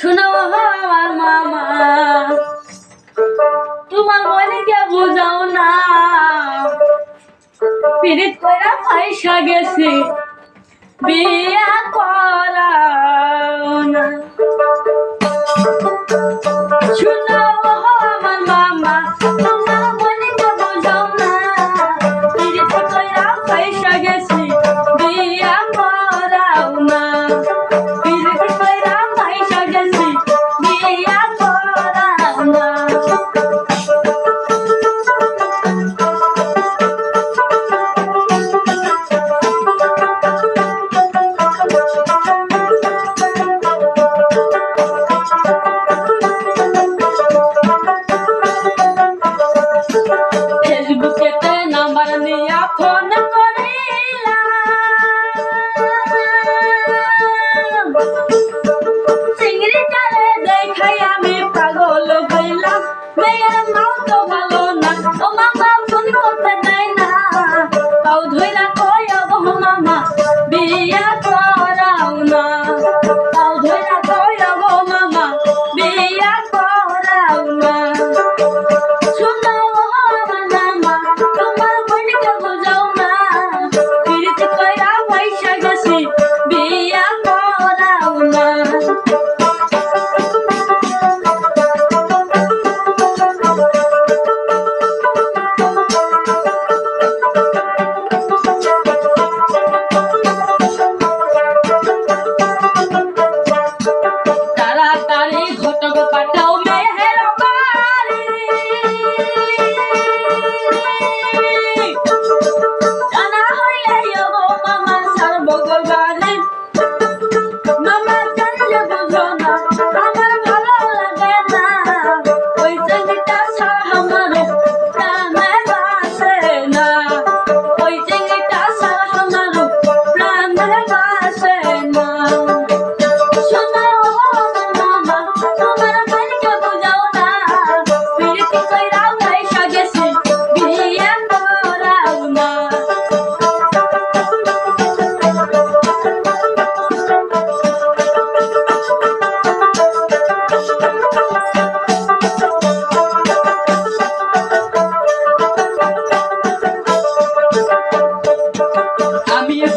শুনো আমার মামা। তোমার মনেকে বুঝাও না। পিরিত কইরা পয়সা গেছে। বিয়া করাও না। এখন করে உங்க கண்ண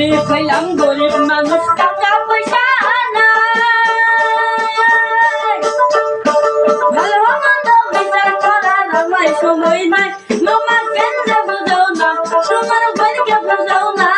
আমি হইলাম গরিব মানুষ টাকা পয়সা সময় নাই। মামা কেন বুঝাও না? তোমার বাড়িকে বুঝাও না।